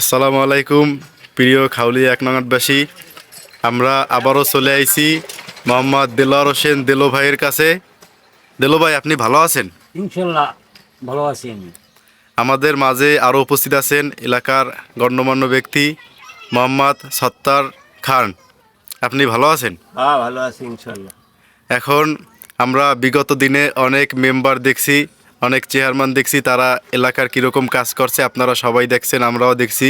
আসসালামু আলাইকুম প্রিয় খাউলি এক নঙ্গাটবাসী আমরা আবারও চলে আইছি মোহাম্মদ দেলোয়ার হোসেন দেলো ভাইয়ের কাছে। দেলো ভাই আপনি ভালো আছেন? ইনশাল্লাহ ভালো আছি আমি। আমাদের মাঝে আরও উপস্থিত আছেন এলাকার গণ্যমান্য ব্যক্তি মোহাম্মদ সত্তার খান। আপনি ভালো আছেন? হ্যাঁ ভালো আছি ইনশাল্লাহ। এখন আমরা বিগত দিনে অনেক মেম্বার দেখছি অনেক চেয়ারম্যান দেখছি, তারা এলাকার কীরকম কাজ করছে, আপনারা সবাই দেখছেন, আমরাও দেখছি।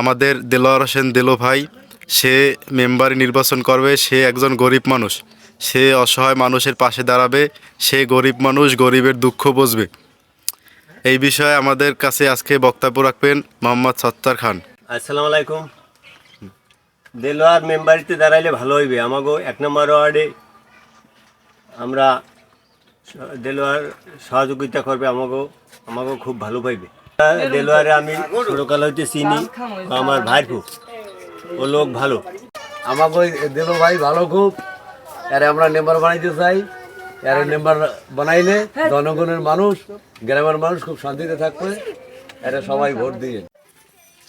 আমাদের দেলোয়ার হোসেন দেলো ভাই, সে মেম্বার নির্বাচন করবে, সে একজন গরিব মানুষ। সে অসহায় মানুষের পাশে দাঁড়াবে, সে গরিব মানুষ গরিবের দুঃখ বুঝবে। এই বিষয়ে আমাদের কাছে আজকে বক্তব্য রাখবেন মোহাম্মদ সত্তার খান। আসসালামু আলাইকুম। দেলোয়ার মেম্বারিতে দাঁড়াইলে ভালো হইবে, আমাগো এক নম্বর ওয়ার্ডে আমরা দেলোয়ার সহযোগিতা করবে আমাগো আমাগো খুব ভালো পাইবে। দেলোয়ারে আমি ছোটকাল হইতে চিনি ও আমার খুব। ও লোক ভালো। আমাকে ওই দিল ভাই ভালো খুব। এর আমরা মেম্বার বানাইতে চাই। এর মেম্বার বানাইলে জনগণের মানুষ গ্রামের মানুষ খুব শান্তিতে থাকবে। এটা সবাই ভোট দিয়ে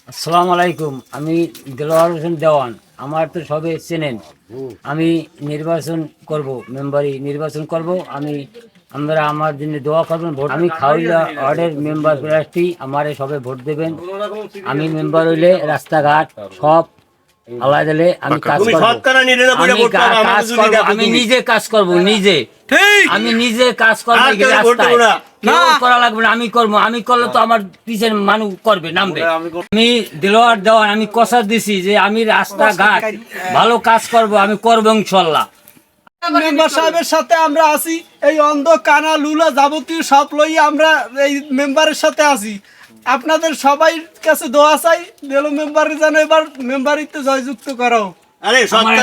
আসসালাম আলাইকুম আমি দেলোয়ার হোসেন দেওয়ান। আমার তো সবে চেনেন। আমি নির্বাচন করব মেম্বারি নির্বাচন করব। আমি আমরা আমার জন্য দোয়া করবেন ভোট আমি খাউলা ওয়ার্ডের মেম্বার প্রার্থী আমারে সবে ভোট দেবেন। আমি মেম্বার হইলে রাস্তাঘাট সব আল্লাহ দিলে আমি কাজ তুমি করব। আমি। নিজে কাজ করব নিজে। আমি নিজে কাজ করব। করা লাগবে না আমি করব আমি করলে তো আমার পিছনে মানুষ করবে নামবে। আমি দিলোয়ার দেওয়ান আমি কষা দিছি যে আমি রাস্তাঘাট ভালো কাজ করব আমি করব ইনশাল্লাহ। মেম্বার সাহেবের সাথে আমরা আছি এই অন্ধ কানা লুলা যাবতীয় সব লই আমরা এই মেম্বারের সাথে আছি। আপনাদের সবাই কাছে দোয়া চাই দেলো মেম্বারে যেন এবার মেম্বারিতে জয়যুক্ত আরে আমার।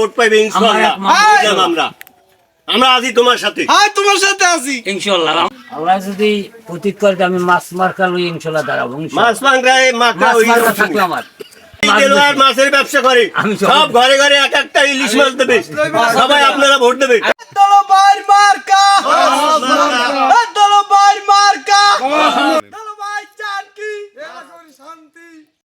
ভোট পাইবে আছি তোমার সাথে। হ্যাঁ তোমার সাথে আছি। ইনশাল্লাহ। আল্লাহ যদি প্রতীক করে আমি মাছ মার্কা লই ইনশাল্লাহ দাঁড়াবো মাছ মাংরায় মাখা মাছ মার্কা থাকল আমার। মাছ দেলোয়ার মাছের ব্যবসা করে। সব ঘরে ঘরে এক একটা ইলিশ মাছ দেবে। সবাই আপনারা ভোট দেবে মার্কা হ্যাঁ।